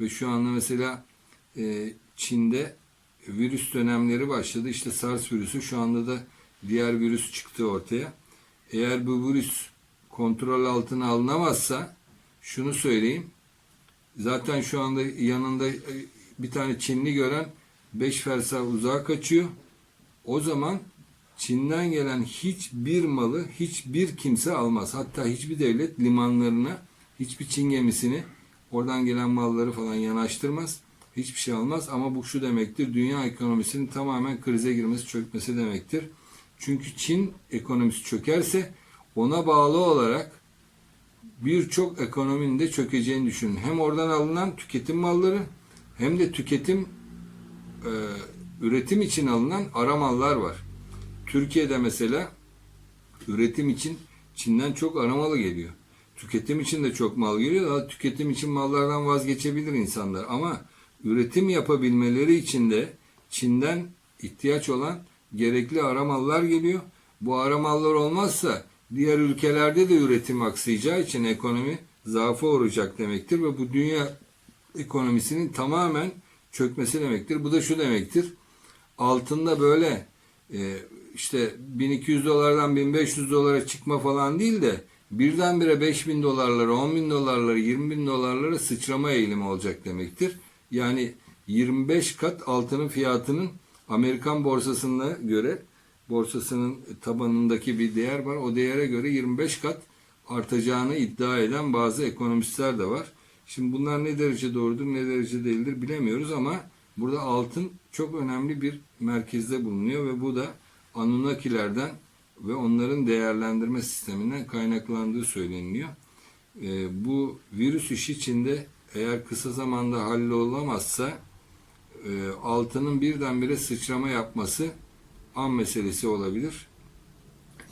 Ve şu anda mesela e, Çin'de virüs dönemleri başladı. İşte SARS virüsü şu anda da diğer virüs çıktı ortaya. Eğer bu virüs kontrol altına alınamazsa şunu söyleyeyim. Zaten şu anda yanında e, bir tane Çinli gören 5 fersah uzağa kaçıyor. O zaman Çin'den gelen hiçbir malı hiçbir kimse almaz. Hatta hiçbir devlet limanlarına hiçbir Çin gemisini oradan gelen malları falan yanaştırmaz. Hiçbir şey almaz ama bu şu demektir. Dünya ekonomisinin tamamen krize girmesi, çökmesi demektir. Çünkü Çin ekonomisi çökerse ona bağlı olarak birçok ekonominin de çökeceğini düşünün. Hem oradan alınan tüketim malları hem de tüketim e, üretim için alınan ara mallar var. Türkiye'de mesela üretim için Çin'den çok aramalı geliyor. Tüketim için de çok mal geliyor. Daha tüketim için mallardan vazgeçebilir insanlar. Ama üretim yapabilmeleri için de Çin'den ihtiyaç olan gerekli ara mallar geliyor. Bu ara mallar olmazsa diğer ülkelerde de üretim aksayacağı için ekonomi zaafa uğrayacak demektir ve bu dünya ekonomisinin tamamen çökmesi demektir. Bu da şu demektir. Altında böyle e, işte 1200 dolardan 1500 dolara çıkma falan değil de birdenbire 5000 dolarlara, 10 bin dolarlara, 20 bin dolarlara sıçrama eğilimi olacak demektir. Yani 25 kat altının fiyatının Amerikan borsasına göre borsasının tabanındaki bir değer var. O değere göre 25 kat artacağını iddia eden bazı ekonomistler de var. Şimdi bunlar ne derece doğrudur ne derece değildir bilemiyoruz ama burada altın çok önemli bir merkezde bulunuyor ve bu da Anunnakilerden ve onların değerlendirme sisteminden kaynaklandığı söyleniliyor. Ee, bu virüs işi içinde eğer kısa zamanda hallolamazsa e, altının birdenbire sıçrama yapması an meselesi olabilir.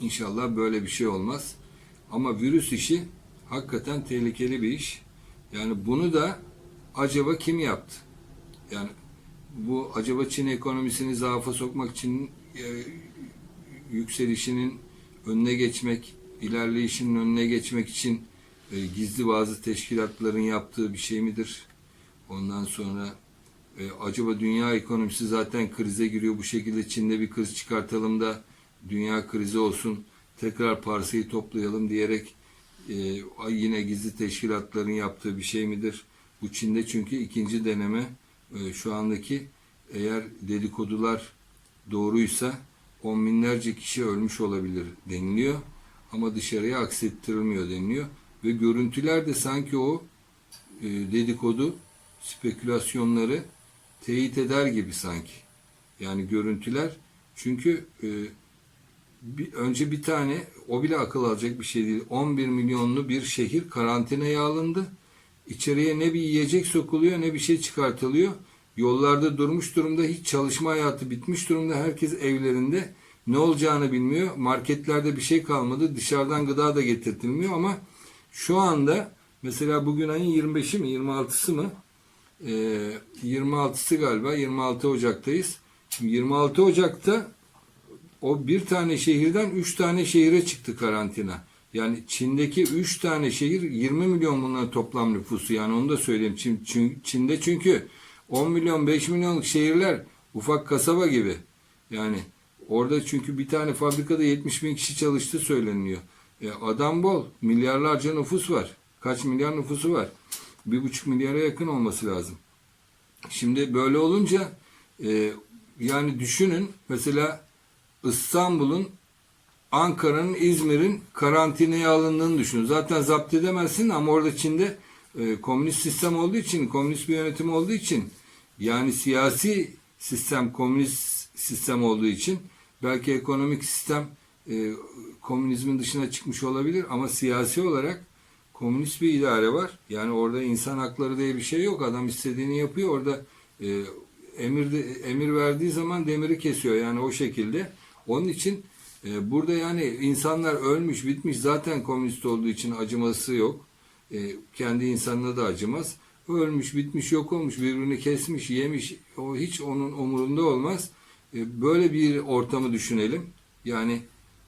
İnşallah böyle bir şey olmaz. Ama virüs işi hakikaten tehlikeli bir iş. Yani bunu da acaba kim yaptı? Yani bu acaba Çin ekonomisini zaafa sokmak için e, yükselişinin önüne geçmek, ilerleyişinin önüne geçmek için e, gizli bazı teşkilatların yaptığı bir şey midir? Ondan sonra e, acaba dünya ekonomisi zaten krize giriyor bu şekilde Çin'de bir kriz çıkartalım da dünya krizi olsun tekrar parsayı toplayalım diyerek e, yine gizli teşkilatların yaptığı bir şey midir? Bu Çin'de çünkü ikinci deneme e, şu andaki eğer dedikodular doğruysa on binlerce kişi ölmüş olabilir deniliyor ama dışarıya aksettirilmiyor deniliyor ve görüntüler de sanki o e, dedikodu spekülasyonları teyit eder gibi sanki. Yani görüntüler çünkü e, bir, önce bir tane o bile akıl alacak bir şey değil. 11 milyonlu bir şehir karantinaya alındı. İçeriye ne bir yiyecek sokuluyor ne bir şey çıkartılıyor. Yollarda durmuş durumda hiç çalışma hayatı bitmiş durumda. Herkes evlerinde ne olacağını bilmiyor. Marketlerde bir şey kalmadı. Dışarıdan gıda da getirtilmiyor ama şu anda mesela bugün ayın 25'i mi 26'sı mı? Ee, 26'sı galiba 26 Ocak'tayız. Şimdi 26 Ocak'ta o bir tane şehirden üç tane şehire çıktı karantina. Yani Çin'deki üç tane şehir 20 milyon bunların toplam nüfusu yani onu da söyleyeyim. Çin- Çin'de çünkü 10 milyon 5 milyonluk şehirler ufak kasaba gibi. Yani orada çünkü bir tane fabrikada 70 bin kişi çalıştı söyleniyor. E, adam bol. Milyarlarca nüfus var. Kaç milyar nüfusu var? Bir buçuk milyara yakın olması lazım. Şimdi böyle olunca e, yani düşünün mesela İstanbul'un Ankara'nın, İzmir'in karantinaya alındığını düşünün. Zaten zapt edemezsin ama orada Çin'de e, komünist sistem olduğu için, komünist bir yönetim olduğu için yani siyasi sistem komünist sistem olduğu için belki ekonomik sistem e, komünizmin dışına çıkmış olabilir ama siyasi olarak komünist bir idare var. Yani orada insan hakları diye bir şey yok. Adam istediğini yapıyor. Orada e, emir de, emir verdiği zaman demiri kesiyor. Yani o şekilde. Onun için e, burada yani insanlar ölmüş bitmiş zaten komünist olduğu için acıması yok. E, kendi insanına da acımaz. Ölmüş bitmiş yok olmuş birbirini kesmiş yemiş o hiç onun umurunda olmaz. E, böyle bir ortamı düşünelim. Yani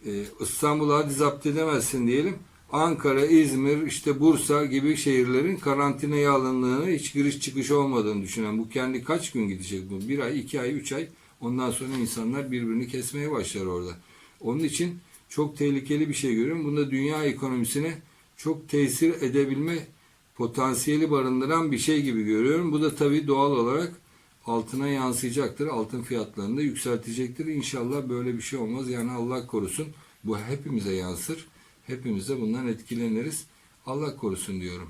e, İstanbul'u hadi zapt edemezsin diyelim. Ankara, İzmir, işte Bursa gibi şehirlerin karantinaya alındığını, hiç giriş çıkış olmadığını düşünen bu kendi kaç gün gidecek bu? Bir ay, iki ay, üç ay. Ondan sonra insanlar birbirini kesmeye başlar orada. Onun için çok tehlikeli bir şey görüyorum. Bunda dünya ekonomisine çok tesir edebilme potansiyeli barındıran bir şey gibi görüyorum. Bu da tabii doğal olarak altına yansıyacaktır. Altın fiyatlarını da yükseltecektir. İnşallah böyle bir şey olmaz. Yani Allah korusun. Bu hepimize yansır. Hepimiz de bundan etkileniriz. Allah korusun diyorum.